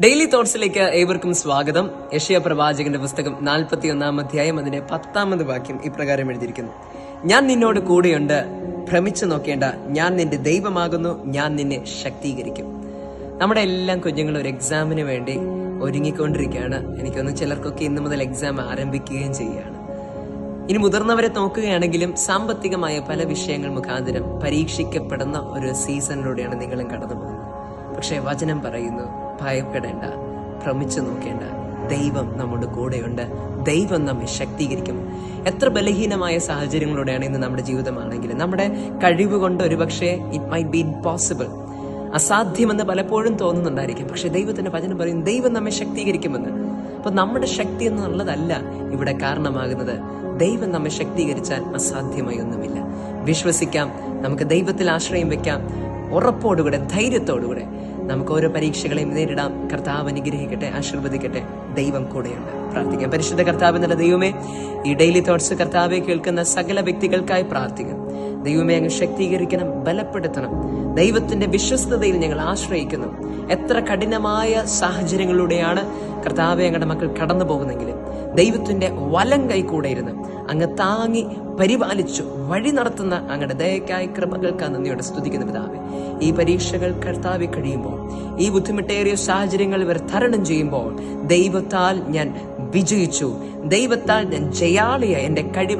Daily തോട്ട്സിലേക്ക് ഏവർക്കും സ്വാഗതം. യഷ്യ പ്രവാചകന്റെ പുസ്തകം നാൽപ്പത്തി ഒന്നാം അധ്യായം അതിന്റെ പത്താമത് വാക്യം ഇപ്രകാരം എഴുതിയിരിക്കുന്നു. ഞാൻ നിന്നോട് കൂടെയുണ്ട്. ഭ്രമിച്ചു നോക്കേണ്ട. ഞാൻ നിന്റെ ദൈവമാകുന്നു. ഞാൻ നിന്നെ ശക്തീകരിക്കും. നമ്മുടെ എല്ലാം കുഞ്ഞുങ്ങൾ ഒരു എക്സാമിന് വേണ്ടി ഒരുങ്ങിക്കൊണ്ടിരിക്കുകയാണ്. എനിക്കൊന്ന് ചിലർക്കൊക്കെ ഇന്നു മുതൽ എക്സാം ആരംഭിക്കുകയും ചെയ്യുകയാണ്. ഇനി മുതിർന്നവരെ നോക്കുകയാണെങ്കിലും സാമ്പത്തികമായ പല വിഷയങ്ങൾ മുഖാന്തരം പരീക്ഷിക്കപ്പെടുന്ന ഒരു സീസണിലൂടെയാണ് നിങ്ങളും കടന്നു പോകുന്നത് പക്ഷേ വചനം പറയുന്നു ഭയപ്പെടേണ്ട ഭ്രമിച്ചു നോക്കേണ്ട ദൈവം നമ്മുടെ കൂടെയുണ്ട്. ദൈവം നമ്മെ ശക്തീകരിക്കും. എത്ര ബലഹീനമായ സാഹചര്യങ്ങളോടെയാണ് ഇന്ന് നമ്മുടെ ജീവിതമാണെങ്കിലും നമ്മുടെ കഴിവ് കൊണ്ട് ഒരുപക്ഷെ ഇറ്റ് മൈറ്റ് ബി ഇംപോസിബിൾ അസാധ്യമെന്ന് പലപ്പോഴും തോന്നുന്നുണ്ടായിരിക്കും. പക്ഷെ ദൈവത്തിന്റെ വചനം പറയും ദൈവം നമ്മെ ശക്തീകരിക്കുമെന്ന്. അപ്പൊ നമ്മുടെ ശക്തി എന്നുള്ളതല്ല ഇവിടെ കാരണമാകുന്നത്. ദൈവം നമ്മെ ശക്തീകരിച്ചാൽ അസാധ്യമായി ഒന്നുമില്ല. വിശ്വസിക്കാം നമുക്ക് ദൈവത്തിൽ ആശ്രയം വെക്കാം. ഉറപ്പോടുകൂടെ ധൈര്യത്തോടുകൂടെ നമുക്ക് ഓരോ പരീക്ഷകളെയും നേരിടാം. കർത്താവ് അനുഗ്രഹിക്കട്ടെ ആശീർവദിക്കട്ടെ. ദൈവം കൂടെയുണ്ട്. പ്രാർത്ഥിക്കാം. പരിശുദ്ധ കർത്താവ് എന്നുള്ള ദൈവമേ ഈ ഡെയിലി തോട്ട്സ് കർത്താവെ കേൾക്കുന്ന സകല വ്യക്തികൾക്കായി പ്രാർത്ഥിക്കും. ദൈവമേ അങ്ങ് ശക്തീകരിക്കണം ബലപ്പെടുത്തണം. ദൈവത്തിന്റെ വിശ്വസ്തതയിൽ ഞങ്ങൾ ആശ്രയിക്കുന്നു. എത്ര കഠിനമായ സാഹചര്യങ്ങളിലൂടെയാണ് കർത്താവെ ഞങ്ങളുടെ മക്കൾ കടന്നു പോകുന്നെങ്കിൽ ദൈവത്തിന്റെ വലം കൈ കൂടെ ഇരുന്ന് അങ്ങ് താങ്ങി പരിപാലിച്ചു വഴി നടത്തുന്ന അങ്ങയുടെ ദയക്കായി കൃപകൾക്ക് നന്ദിയോടെ സ്തുതിക്കുന്ന പിതാവെ. ഈ പരീക്ഷകൾ കർത്താവി കഴിയുമ്പോൾ ഈ ബുദ്ധിമുട്ടേറിയ സാഹചര്യങ്ങൾ ഇവർ തരണം ചെയ്യുമ്പോൾ ദൈവത്താൽ ഞാൻ വിജയിച്ചു ദൈവത്താൽ ഞാൻ ജയാളിയ എന്റെ കഴിവ്